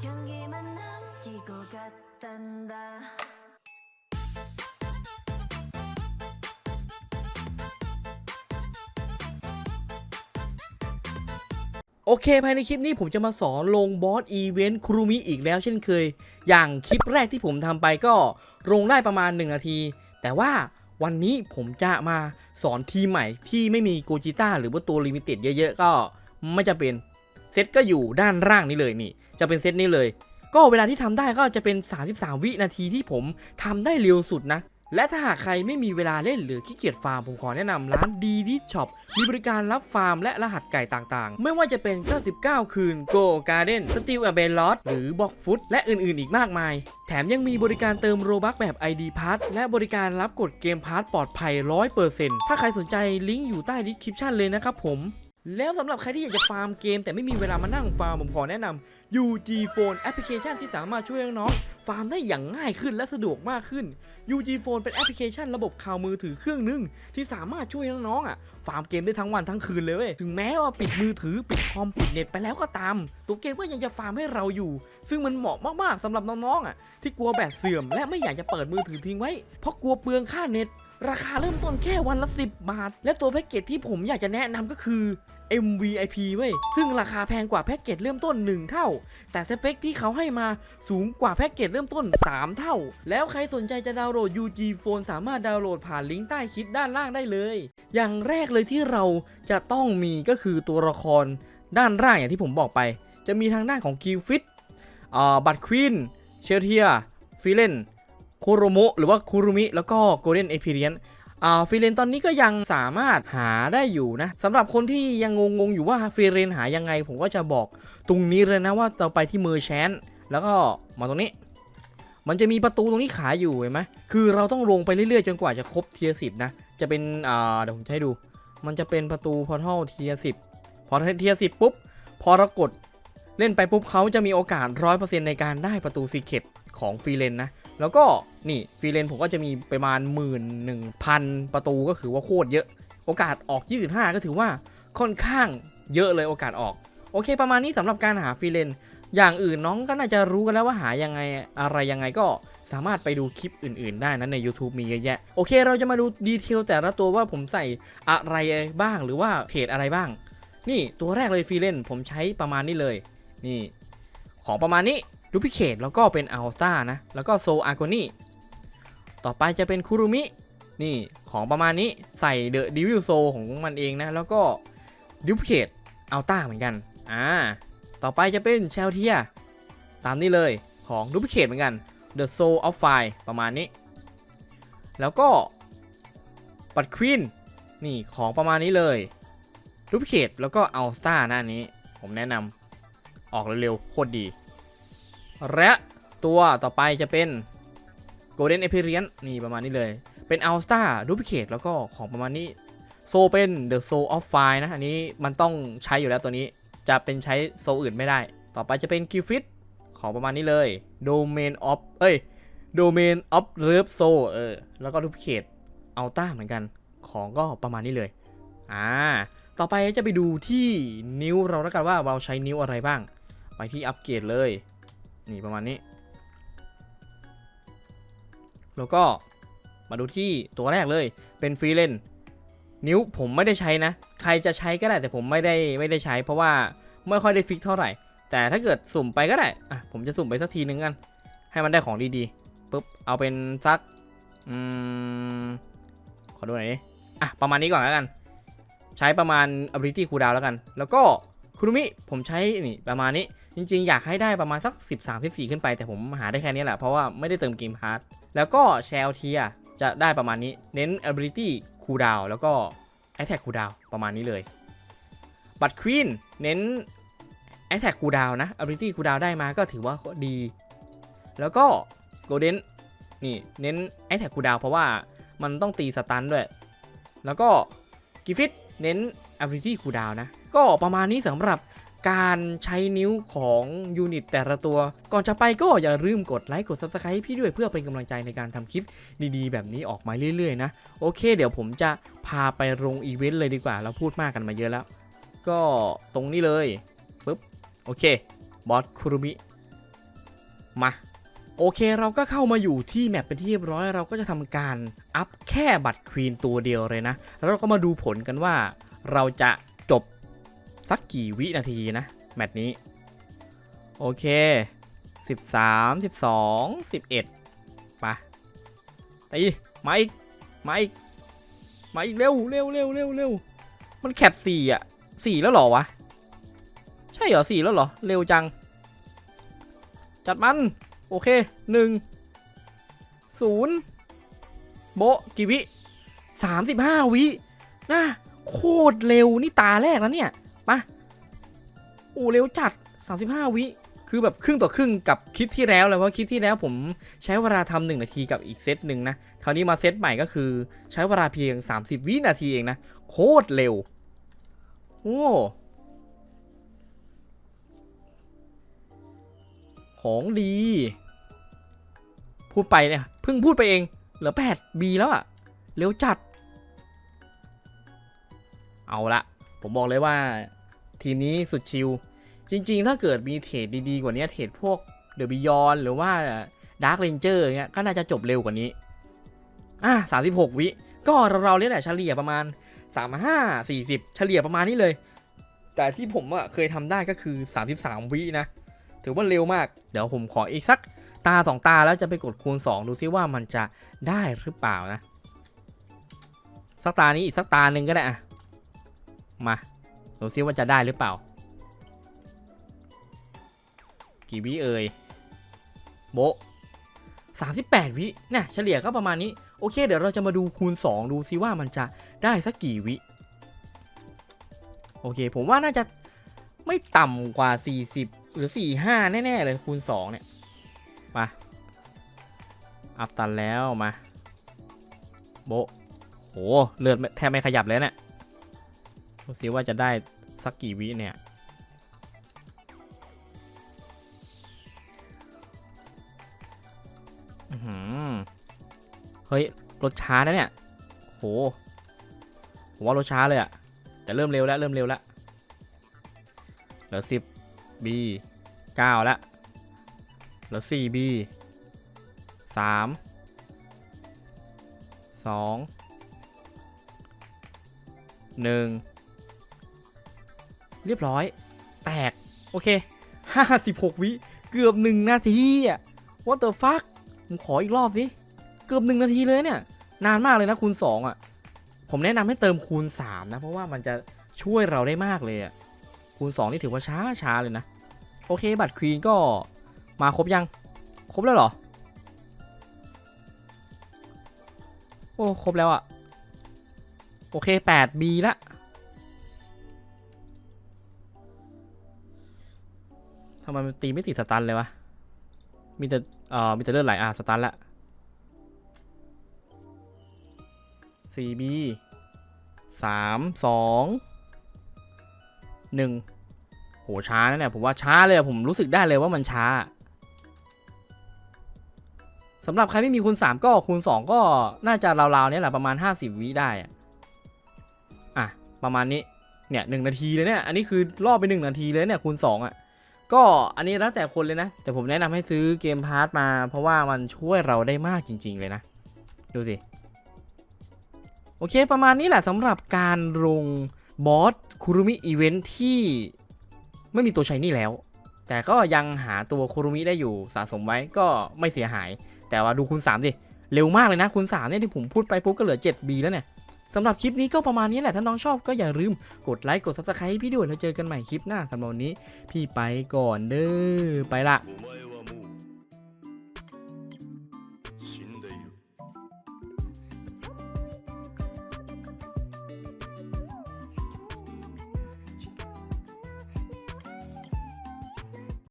향기만 남기고 갔단다 โอเค ภายในคลิปนี้ผมจะมาสอนลงบอสอีเวนต์ครูมิอีกแล้วเช่นเคย อย่างคลิปแรกที่ผมทำไปก็ลงได้ประมาณ 1 นาที แต่ว่าวันนี้ผมจะมาสอนทีมใหม่ที่ไม่มีโกจิต้าหรือว่าตัวลิมิเต็ดเยอะๆ ก็ไม่จะเป็น เซตก็อยู่ด้านล่างนี้เลยนี่ จะเป็นเซตนี้เลย ก็เวลาที่ทำได้ก็จะเป็น 33 วินาทีที่ผมทำได้เร็วสุดนะและถ้าหากใครไม่มีเวลาเล่นหรือขี้เกียจฟาร์ม ผมขอแนะนำร้านดีดิช็อปมีบริการรับฟาร์มและรหัสไก่ต่างๆ ไม่ว่าจะเป็น 99 คืน Go Garden Steel a b e l o t หรือ Box Food และอื่นๆอีกมากมาย แถมยังมีบริการเติมโรบัคแบบ ID Pass และบริการรับกดเกมพาร์ทปลอดภัย 100%ถ้าใครสนใจลิงก์อยู่ใต้ดีคริปชันเลยนะครับผม แล้วสำหรับใครที่อยากจะฟาร์มเกม แต่ไม่มีเวลามานั่งฟาร์ม ผมขอแนะนำ UG Phone แอปพลิเคชันที่สามารถช่วยน้องๆฟาร์มได้อย่างง่ายขึ้นและสะดวกมากขึ้น UG Phone เป็นแอปพลิเคชันระบบข่าวมือถือเครื่องหนึง ที่สามารถช่วยน้องๆอะฟาร์มเกมได้ทั้งวันทั้งคืนเลยเว้ยถึงแม้ว่าปิดมือถือปิดคอมปิดเน็ตไปแล้วก็ตาม ตัวเกมก็ยังจะฟาร์มให้เราอยู่ ซึ่งมันเหมาะมากๆสำหรับน้องๆอะที่กลัวแบตเสื่อม และไม่อยากจะเปิดมือถือทิ้งไว้เพราะกลัวเปลืองค่าเน็ต ราคาเริ่มต้นแค่วันละ 10 บาท และตัวแพ็กเกจที่ผมอยากจะแนะนำก็คือ MVIP เว้ย ซึ่งราคาแพงกว่าแพ็กเกจเริ่มต้น 1 เท่า แต่สเปคที่เขาให้มาสูงกว่าแพ็กเกจเริ่มต้น 3 เท่า แล้วใครสนใจจะดาวน์โหลด UG Phone สามารถดาวน์โหลดผ่านลิงก์ใต้คลิปด้านล่างได้เลย อย่างแรกเลยที่เราจะต้องมีก็คือตัวละครด้านล่างอย่างที่ผมบอกไป จะมีทางด้านของกิลฟิตบัตควีนเชลเทียฟิเลน คูโรโมหรือว่าคูรุมิ แล้วก็โกลเด้นเอพิเรียนอ่าฟรีเลนตอนนี้ก็ยังสามารถหาได้อยู่นะสำหรับคนที่ยังงงๆอยู่ว่าฟรีเลนหายังไง ผมก็จะบอกตรงนี้เลยนะว่าเราไปที่เมอร์แชนแล้วก็มาตรงนี้ มันจะมีประตูตรงนี้ขายอยู่เห็นไหมคือเราต้องลงไปเรื่อยๆ จนกว่าจะครบเทียสิบนะ จะเป็นอ่าเดี๋ยวผมจะให้ดู มันจะเป็นประตูพอร์ทัลเทียสิบพอเทียสิบปุ๊บ พอเรากดเล่นไปปุ๊บเขาจะมีโอกาสร้อยเปอร์เซ็นต์ในการได้ประตูซีเคตของฟรีเลนนะ แล้วก็นี่ฟรีเลนผมก็จะมีประมาณหมื่นหนึ่งพันประตูก็คือว่าโคตรเยอะ โอกาสออก 25 ก็ถือว่าค่อนข้างเยอะเลยโอกาสออก โอเค ประมาณนี้สำหรับการหาฟรีเลนอย่างอื่นน้องก็น่าจะรู้กันแล้วว่าหายังไงอะไรยังไงก็สามารถไปดูคลิปอื่นๆ ได้นะใน YouTube มีเยอะแยะ โอเค เราจะมาดูดีเทลแต่ละตัวว่าผมใส่อะไรบ้างหรือว่าเพจอะไรบ้าง นี่ตัวแรกเลยฟรีเลนผมใช้ประมาณนี้เลย นี่ ของประมาณนี้ ดูพิเคทแล้วก็เป็นอัลตานะ แล้วก็โซอาร์โกนี่ต่อไปจะเป็นคุรุมิ นี่ของประมาณนี้ใส่เดอะดิวิลโซของมันเองนะ แล้วก็ดูพิเคทอัลตาเหมือนกัน อ่า ต่อไปจะเป็นเชลเทีย ตามนี้เลยของดูพิเคทเหมือนกัน The Soul of Fire ประมาณนี้ แล้วก็ปัดควีนนี่ของประมาณนี้เลยดูพิเคทแล้วก็อัลตาหน้านี้ ผมแนะนำออกเร็วๆโคตรดี และตัวต่อไปจะเป็น Golden a p e r i a n นี่ประมาณนี้เลย เป็น All Star Duplicate แล้วก็ของประมาณนี้ โซเป็น The Soul of Fire นะ อันนี้มันต้องใช้อยู่แล้วตัวนี้ จะเป็นใช้โซอื่นไม่ได้ ต่อไปจะเป็น q f i t ของประมาณนี้เลย Domain of เอ้ย Domain of Love Soul เออ แล้วก็ Duplicate Alta เหมือนกัน ของก็ประมาณนี้เลย อ่า ต่อไปจะไปดูที่นิ้วเราแล้วกันว่าเราใช้นิ้วอะไรบ้าง ไปที่อัปเกรดเลย นี่ประมาณนี้ แล้วก็มาดูที่ตัวแรกเลยเป็นฟรีเลนนิ้วผมไม่ได้ใช้นะ ใครจะใช้ก็ได้แต่ผมไม่ได้ไม่ได้ใช้ เพราะว่าไม่ค่อยได้ฟิกเท่าไหร่ แต่ถ้าเกิดสุ่มไปก็ได้อะผมจะสุ่มไปสักทีนึงกัน ให้มันได้ของดีๆปุ๊บเอาเป็นสักอืมขอดูหน่อยอะประมาณนี้ก่อนแล้วกัน ใช้ประมาณ ability cooldown แล้วกัน แล้วก็คุรุมิผมใช้นี่ประมาณนี้ จริงๆ อยากให้ได้ประมาณสัก 13 14 ขึ้นไป แต่ผมหาได้แค่นี้แหละ เพราะว่าไม่ได้เติมเกมพาร์ทแล้วก็เชลเทียจะได้ประมาณนี้เน้น ability cooldown แล้วก็ attack cooldown ประมาณนี้เลย บัตรควีนเน้น attack cooldown นะ ability cooldown ได้มาก็ถือว่าดี แล้วก็ golden นี่เน้น attack cooldown เพราะว่ามันต้องตีสตันด้วย แล้วก็กิฟิตเน้น ability cooldown นะ ก็ประมาณนี้สำหรับ การใช้นิ้วของยูนิตแต่ละตัว ก่อนจะไปก็อย่าลืมกดไลค์กด Subscribe ให้พี่ด้วยเพื่อเป็นกำลังใจในการทำคลิปดีๆ แบบนี้ออกมาเรื่อยๆนะ โอเค เดี๋ยวผมจะพาไปลงอีเวนต์เลยดีกว่า เราพูดมากกันมาเยอะแล้ว ก็ตรงนี้เลยปุ๊บโอเคบอสคุรุมิมาโอเคเราก็เข้ามาอยู่ที่แมปเป็นที่เรียบร้อยเราก็จะทำการอัพแค่บัตรควีนตัวเดียวเลยนะ แล้วเราก็มาดูผลกันว่าเราจะ สักกี่วินาทีนะ แมตช์นี้ โอเค 13 12 11มาตีมาอีก มาอีก มาอีกเร็วเร็วเร็วเร็วเร็วมันแคปสี่อะสี่แล้วหรอวะ ใช่เหรอสี่แล้วหรอ เร็วจัง จัดมัน โอเคหนึ่งศูนย์โบกี่วิสามสิบห้าวินะโคตรเร็วนี่ตาแรกแล้วเนี่ย ปะโอ้เร็วจัด 35 วิคือแบบครึ่งต่อครึ่งกับคลิปที่แล้วเลยเพราะคลิปที่แล้วผมใช้เวลาทำหนึ่งนาทีกับอีกเซตหนึ่งนะคราวนี้มาเซตใหม่ก็คือใช้เวลาเพียง 30 วินาทีเองนะ โคตรเร็ว โอ้ของดี พูดไปเนี่ยเพิ่งพูดไปเอง เหลือ 8 B แล้วอะเร็วจัด เอาละผมบอกเลยว่า ทีมนี้สุดชิล จริงๆ ถ้าเกิดมีเทรดดีๆ กว่านี้เทรดพวกเดอะบิยอนหรือว่าดาร์ r เรนเจอร์เงี้ยก็น่าจะจบเร็วกว่านี้ อะ36 วิ ก็เราๆเนี่ยแหละเฉลี่ยประมาณ 35 40 เฉลี่ยประมาณนี้เลย แต่ที่ผมอะเคยทำได้ก็คือ 33 วินะ ถือว่าเร็วมาก เดี๋ยวผมขออีกสักตา 2 ตาแล้วจะไปกดคูณ 2 ดูซิว่ามันจะได้หรือเปล่านะ สักตานี้อีกสักตาหนึ่งก็ได้อะมา ดูซิว่าจะได้หรือเปล่า กี่วิเอ่ยโบะ38วิเนี่ยเฉลี่ยก็ประมาณนี้ โอเค เดี๋ยวเราจะมาดูคูณ 2 ดูซิว่ามันจะได้สักกี่วิ โอเค ผมว่าน่าจะไม่ต่ำกว่า 40 หรือ 45 แน่ ๆ เลยคูณ 2 เนี่ย มา อัพตันแล้วมา โบโห เลือดแทบไม่ขยับเลยเนี่ย ดูซิว่าจะได้สักกี่วิเนี่ยเฮ้ย รถช้านะเนี่ย โหผมว่ารถช้าเลยอะแต่เริ่มเร็วแล้ว เริ่มเร็วแล้ว เหลือสิบ B เก้าแล้วเหลือสี่ B สามสองหนึ่ง เรียบร้อย แตก โอเคห้าสิบหกวิ เกือบหนึ่งนาทีอะ What the fuck ผมขออีกรอบสิ เกือบหนึ่งนาทีเลยเนี่ย นานมากเลยนะคูณ 2 อะ ผมแนะนำให้เติมคูณ 3 นะ เพราะว่ามันจะช่วยเราได้มากเลยอะ คูณ 2 นี่ถือว่าช้าช้าเลยนะ โอเค บัตรควีนก็มาครบยัง ครบแล้วเหรอ โอ้ ครบแล้วอะ โอเค 8B ละ ไมมันตีไม่ติดสตันเลยวะ มีแต่เอ่อมีแต่เลือดไหลอะสตันละ 4B สามสองหนึ่งโหช้านะเนี่ยผมว่าช้าเลยอะผมรู้สึกได้เลยว่ามันช้าสำหรับใครไม่มีคูณ3ก็คูณ2ก็น่าจะราวๆเนี้ยแหละประมาณ 50 วิได้อะอะประมาณนี้เนี่ยหนาทีเลยเนี่ยอันนี้คือรอบไป 1 นาทีเลยเนี่ยคูณ2อะ ก็อันนี้แล้วแต่คนเลยนะ แต่ผมแนะนำให้ซื้อเกมพาร์ทมา เพราะว่ามันช่วยเราได้มากจริง ๆ เลยนะ ดูสิ โอเคประมาณนี้แหละสำหรับการลงบอสคูรุมิอีเวนท์ที่ไม่มีตัวใช้นี่แล้ว แต่ก็ยังหาตัวคูรุมิได้อยู่สะสมไว้ก็ไม่เสียหาย แต่ว่าดูคูณ3ดิเร็วมากเลยนะคูณ3เนี่ยที่ผมพูดไปปุ๊บก็เหลือ 7B แล้วเนี่ย สำหรับคลิปนี้ก็ประมาณนี้แหละ ถ้าน้องชอบก็อย่าลืมกดไลค์กดซับสไครต์ให้พี่ด้วยแล้วเจอกันใหม่คลิปหน้าสำหรับวันนี้ พี่ไปก่อนเด้อไปละ